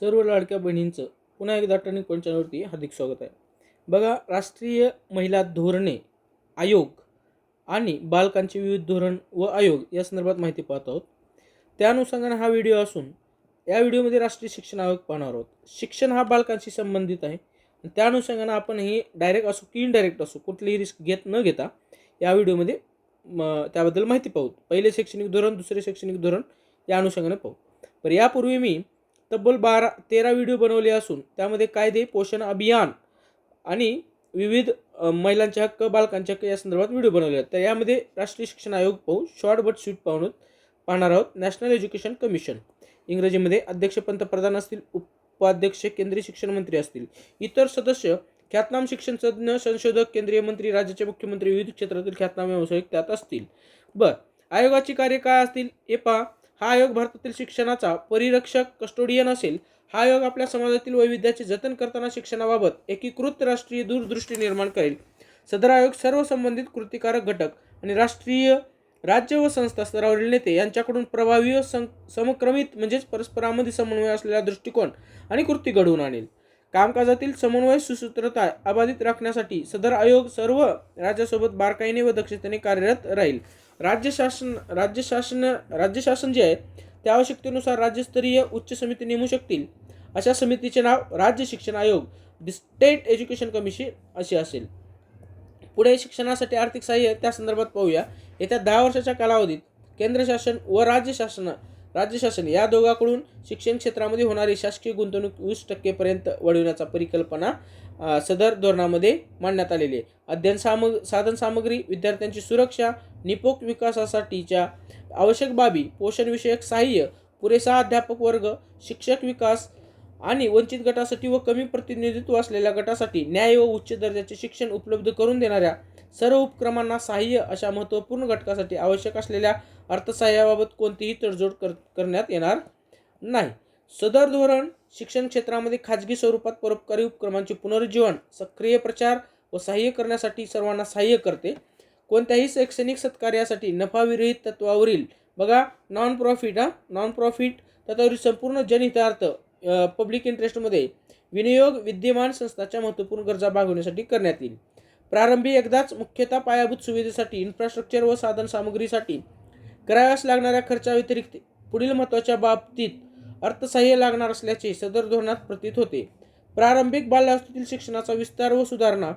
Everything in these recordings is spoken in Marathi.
सर्व लाडक्या बहिणींचं पुन्हा एकदा टर्निंग पॉईंट चॅनलवरती हार्दिक स्वागत आहे. बघा राष्ट्रीय महिला धोरणे आयोग आणि बालकांचे विविध धोरण व आयोग या संदर्भात माहिती पाहत आहोत. त्या अनुषंगाने हा व्हिडिओ असून या व्हिडिओमध्ये राष्ट्रीय शिक्षण आयोग पाहणार आहोत. शिक्षण हा बालकांशी संबंधित आहे. त्या अनुषंगाने आपण हे डायरेक्ट असो की इनडायरेक्ट असो कुठलीही रिस्क घेत न घेता या व्हिडिओमध्ये म त्याबद्दल माहिती पाहू. पहिले शैक्षणिक धोरण दुसरे शैक्षणिक धोरण या अनुषंगाने पाहू. पर यापूर्वी मी तब्बल बारा तेरा व्हिडिओ बनवले असून त्यामध्ये कायदे पोषण अभियान आणि विविध महिलांच्या महिलांचे हक्क बालकांचे हक्क या संदर्भात व्हिडिओ बनवले आहेत. तर यामध्ये राष्ट्रीय शिक्षण आयोग पाहू शॉर्ट बट स्वीट पाहून पाहणार आहोत. नॅशनल एज्युकेशन कमिशन इंग्रजीमध्ये अध्यक्ष पंतप्रधान असतील उपाध्यक्ष केंद्रीय शिक्षण मंत्री असतील. इतर सदस्य ख्यातनाम शिक्षण तज्ज्ञ संशोधक केंद्रीय मंत्री राज्याचे मुख्यमंत्री विविध क्षेत्रातील ख्यातनाम व्यावसायिक त्यात असतील. बर आयोगाची कार्य काय असतील? हे पहा. हा आयोग भारतातील शिक्षणाचा परिरक्षक कस्टोडियन असेल हा आयोग आपल्या समाजातील वैविध्याचे जतन करताना शिक्षणाबाबत एकीकृत राष्ट्रीय दूरदृष्टी निर्माण करेल. सदर आयोग सर्व संबंधित कृतिकारक घटक आणि राष्ट्रीय राज्य व संस्था स्तरावरील नेते यांच्याकडून प्रभावी व सं समक्रमित म्हणजेच परस्परामध्ये समन्वय असलेला दृष्टिकोन आणि कृती घडवून आणेल. कामकाजातील समन्वय सुसूत्रता अबाधित राखण्यासाठी सदर आयोग सर्व राज्यासोबत बारकाईने व दक्षतेने कार्यरत राहील. राज्य शासन राज्य शासन राज्य शासन जे आहे त्या आवश्यकतेनुसार राज्यस्तरीय उच्च समिती नेमू शकतील. अशा समितीचे नाव राज्य शिक्षण आयोग स्टेट एज्युकेशन कमिशन असे असेल. पुढे शिक्षणासाठी आर्थिक सहाय्य त्या संदर्भात पाहूया. येत्या दहा वर्षाच्या कालावधीत केंद्र शासन व राज्य शासन राज्य शासन या दोघांकडून शिक्षण क्षेत्रामध्ये होणारी शासकीय गुंतवणूक वीस टक्केपर्यंत वाढविण्याचा परिकल्पना सदर धोरणामध्ये मांडण्यात आलेली आहे. अध्ययन सामग साधन सामग्री विद्यार्थ्यांची सुरक्षा निपोक विकासासाठीच्या आवश्यक बाबी पोषणविषयक सहाय्य पुरेसा अध्यापक वर्ग शिक्षक विकास आणि वंचित गटासाठी व कमी प्रतिनिधित्व असलेल्या गटासाठी न्याय व उच्च दर्जाचे शिक्षण उपलब्ध करून देणाऱ्या सर्व उपक्रमांना सहाय्य अशा महत्त्वपूर्ण घटकासाठी आवश्यक असलेल्या अर्थसहाय्याबाबत कोणतीही तडजोड कर करण्यात येणार नाही. सदर धोरण शिक्षण क्षेत्रामध्ये खाजगी स्वरूपात परोपकारी उपक्रमांचे पुनरुज्जीवन सक्रिय प्रचार व सहाय्य करण्यासाठी सर्वांना सहाय्य करते. कोणत्याही शैक्षणिक सत्कार्यासाठी नफाविरहित तत्वावरील बघा नॉन प्रॉफिट हा नॉन प्रॉफिट तत्वावरील संपूर्ण जनहितार्थ पब्लिक इंटरेस्टमध्ये विनियोग विद्यमान संस्थाच्या महत्त्वपूर्ण गरजा भागवण्यासाठी करण्यात येईल. प्रारंभी एकदाच मुख्यतः पायाभूत सुविधेसाठी इन्फ्रास्ट्रक्चर व साधन सामग्रीसाठी कराव्यास लागणाऱ्या खर्चाव्यतिरिक्त पुढील महत्त्वाच्या बाबतीत अर्थसहाय्य लागणार असल्याचे सदर धोरणात प्रतीत होते. प्रारंभिक बाल्यावस्थेतील शिक्षणाचा विस्तार व सुधारणा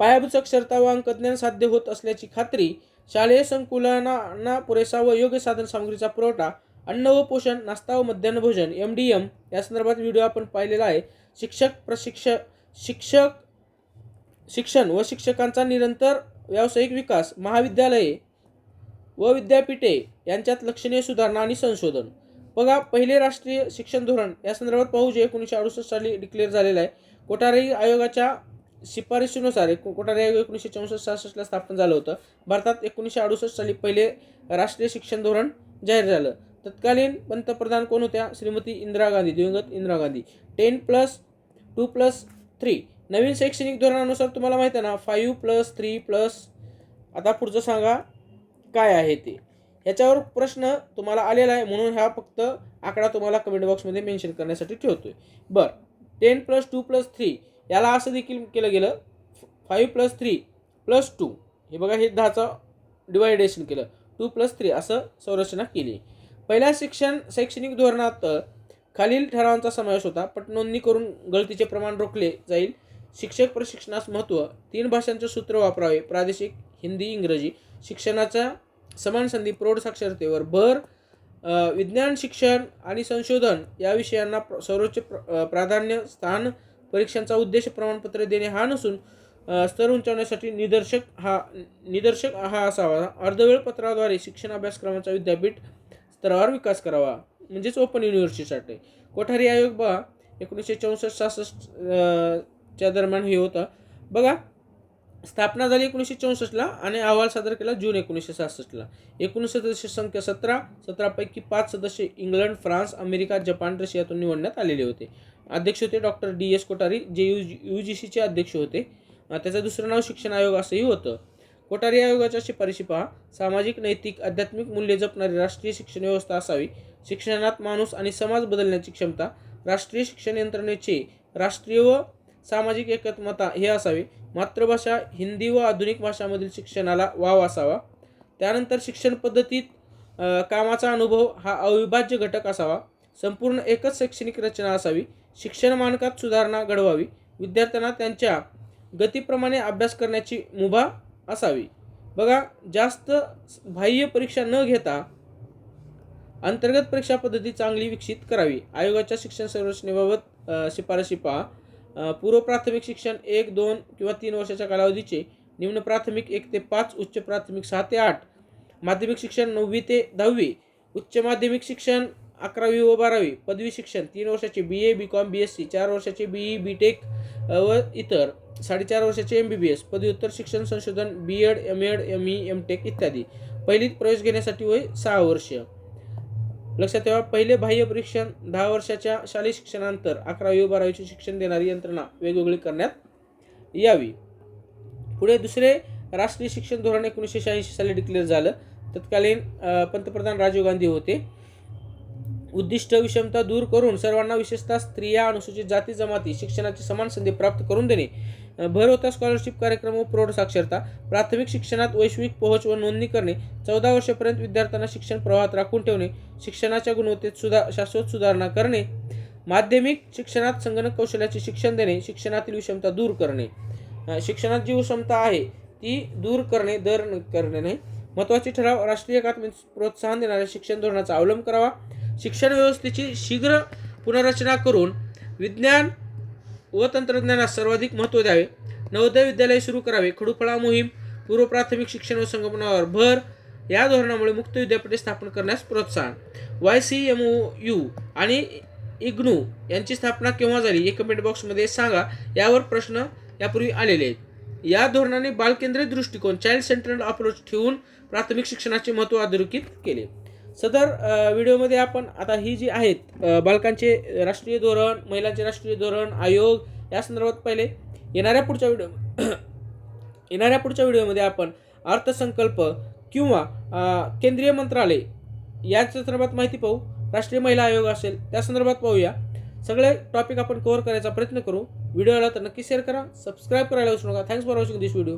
पायाभूत साक्षरता व अंकज्ञान साध्य होत असल्याची खात्री शालेय संकुलांना पुरेसा व योग्य साधन सामग्रीचा पुरवठा अन्न व पोषण नाश्ता व मध्यान्ह भोजन एम डी एम या संदर्भात व्हिडिओ आपण पाहिलेला आहे. शिक्षक प्रशिक्ष शिक्षक शिक्षण व शिक्षकांचा निरंतर व्यावसायिक विकास महाविद्यालये व विद्यापीठे यांच्यात लक्षणीय सुधारणा आणि संशोधन. बघा पहिले राष्ट्रीय शिक्षण धोरण या संदर्भात पाहू जे एकोणीसशे अडुसष्ट साली डिक्लेअर झालेलं आहे. कोठारी आयोगाच्या शिफारशीनुसार एक कोठारी आयोग एकोणीसशे चौसष्ट सहासष्टला स्थापन झालं होतं. भारतात एकोणीसशे अडुसष्ट साली पहिले राष्ट्रीय शिक्षण धोरण जाहीर झालं. तत्कालीन पंतप्रधान कोण होत्या? श्रीमती इंदिरा गांधी दिवंगत Indira Gandhi. Ten plus two plus three. नवीन शैक्षणिक धोरणानुसार तुम्हाला माहिती आहे ना फाईव्ह प्लस थ्री प्लस. आता पुढचं सांगा. काय आहे ते? ह्याच्यावर प्रश्न तुम्हाला आलेला आहे म्हणून हा फक्त आकडा तुम्हाला कमेंट बॉक्समध्ये मेन्शन करण्यासाठी ठेवतोय. बरं. Ten plus two plus three याला असं देखील केलं गेलं. Five plus three plus two हे बघा हे दहाचं डिवायडेशन केलं. टू प्लस थ्री असं संरचना केली. पहिल्या शिक्षण शैक्षणिक धोरणात खालील ठरावांचा समावेश होता पटनोंदणी करून गळतीचे प्रमाण रोखले जाईल. शिक्षक प्रशिक्षणास महत्त्व तीन भाषांचे सूत्र वापरावे प्रादेशिक हिंदी इंग्रजी. शिक्षणाचा समान संधी प्रौढ साक्षरतेवर भर विज्ञान शिक्षण आणि संशोधन या विषयांना सर्वोच्च प्र प्राधान्य स्थान परीक्षांचा उद्देश प्रमाणपत्र देणे हा नसून स्तर उंचावण्यासाठी निदर्शक हा निदर्शक हा असावा. अर्धवेळ पत्राद्वारे शिक्षण अभ्यासक्रमाचा विद्यापीठ स्तरावर विकास करावा. म्हणजेच ओपन युनिव्हर्सिटीसाठी. कोठारी आयोग बघा एकोणीसशे चौसष्ट सहासष्ट च्या दरम्यान हे होता. बघा स्थापना झाली एकोणीसशे चौसष्टला आणि अहवाल सादर केला जून एकोणीसशे सहासष्टला. एकूण सदस्य संख्या सतरा सतरापैकी पाच सदस्य इंग्लंड फ्रान्स अमेरिका जपान रशियातून निवडण्यात आलेले होते. अध्यक्ष होते डॉक्टर डी एस कोठारी जे यू यू जी सीचे अध्यक्ष होते. त्याचं दुसरं नाव शिक्षण आयोग असंही होतं. कोठारी आयोगाच्या शिफारशी पहा सामाजिक नैतिक आध्यात्मिक मूल्ये जपणारी राष्ट्रीय शिक्षण व्यवस्था असावी. शिक्षणात माणूस आणि समाज बदलण्याची क्षमता राष्ट्रीय शिक्षण यंत्रणेचे राष्ट्रीय व सामाजिक एकत्मता हे असावे. मातृभाषा हिंदी व आधुनिक भाषांमधील शिक्षणाला वाव असावा. त्यानंतर शिक्षण पद्धतीत कामाचा अनुभव हा अविभाज्य घटक असावा. संपूर्ण एकच शैक्षणिक रचना असावी. शिक्षण मानकात सुधारणा घडवावी. विद्यार्थ्यांना त्यांच्या गतीप्रमाणे अभ्यास करण्याची मुभा असावी. बघा जास्त बाह्य परीक्षा न घेता अंतर्गत परीक्षा पद्धती चांगली विकसित करावी. आयोगाच्या शिक्षण संरचनेबाबत शिफारशी पहा. पूर्व प्राथमिक शिक्षण एक दोन किंवा तीन वर्षाच्या कालावधीचे निम्न प्राथमिक एक ते पाच उच्च प्राथमिक सहा ते आठ. माध्यमिक शिक्षण नववी ते दहावी. उच्च माध्यमिक शिक्षण अकरावी व बारावी. पदवी शिक्षण तीन वर्षाचे B A B Com B S C चार वर्षाचे बी ई बी टेक व इतर. साडेचार वर्षाचे एम बी बी एस पदव्युत्तर शिक्षण संशोधन B Ed M Ed M E M Tech इत्यादी. पहिलीत प्रवेश घेण्यासाठी वय सहा वर्ष. लक्षात ठेवा पहिले बाह्य परीक्षण दहा वर्षाच्या शालेय शिक्षणानंतर अकरावी व बारावीचे शिक्षण देणारी यंत्रणा वेगवेगळी करण्यात यावी. पुढे दुसरे राष्ट्रीय शिक्षण धोरण एकोणीसशे शहाऐंशी साली डिक्लेअर झालं. तत्कालीन पंतप्रधान राजीव गांधी होते. उद्दिष्ट विषमता दूर करून सर्वांना विशेषतः स्त्रिया अनुसूचित जाती जमाती शिक्षणाची समान संधी प्राप्त करून देणे. भर होता स्कॉलरशिप कार्यक्रम व प्रौढ साक्षरता. प्राथमिक शिक्षणात वैश्विक पोहोच व नोंदणी करणे. चौदा वर्षापर्यंत विद्यार्थ्यांना शिक्षण प्रवाहात राखून ठेवणे. शिक्षणाच्या गुणवत्तेत सुधा शाश्वत सुधारणा करणे. माध्यमिक शिक्षणात संगणक कौशल्याचे शिक्षण देणे. शिक्षणातील विषमता दूर करणे. शिक्षणात जी विषमता आहे ती दूर करणे दर करणे नाही. महत्त्वाचे ठराव राष्ट्रीय एकात्मिक प्रोत्साहन देणाऱ्या शिक्षण धोरणाचा अवलंब करावा. शिक्षण व्यवस्थेची शीघ्र पुनर्रचना करून विज्ञान व तंत्रज्ञानास सर्वाधिक महत्त्व द्यावे. नवोदय विद्यालय सुरू करावे. खडूफळा मोहीम पूर्व प्राथमिक शिक्षण व संगमनावर भर या धोरणामुळे मुक्त विद्यापीठे स्थापन करण्यास प्रोत्साहन. Y C M O U आणि इग्नू यांची स्थापना केव्हा झाली हे कमेंट बॉक्समध्ये सांगा. यावर प्रश्न यापूर्वी आलेले आहेत. या धोरणाने बालकेंद्रित दृष्टिकोन चाइल्ड सेंट्रल अप्रोच ठेवून प्राथमिक शिक्षणाचे महत्त्व अधोरेखित केले. सदर व्हिडिओमध्ये आपण आता ही जी आहेत बालकांचे राष्ट्रीय धोरण महिलांचे राष्ट्रीय धोरण आयोग या संदर्भात पहिले येणाऱ्या पुढच्या व्हिडिओ येणाऱ्या पुढच्या व्हिडिओमध्ये आपण अर्थसंकल्प किंवा केंद्रीय मंत्रालय या संदर्भात माहिती पाहू. राष्ट्रीय महिला आयोग असेल त्या संदर्भात पाहूया. सगळे टॉपिक आपण कव्हर करायचा प्रयत्न करू. व्हिडिओला तर नक्की शेअर करा. सबस्क्राईब करायला विसरू नका. Thanks for watching this video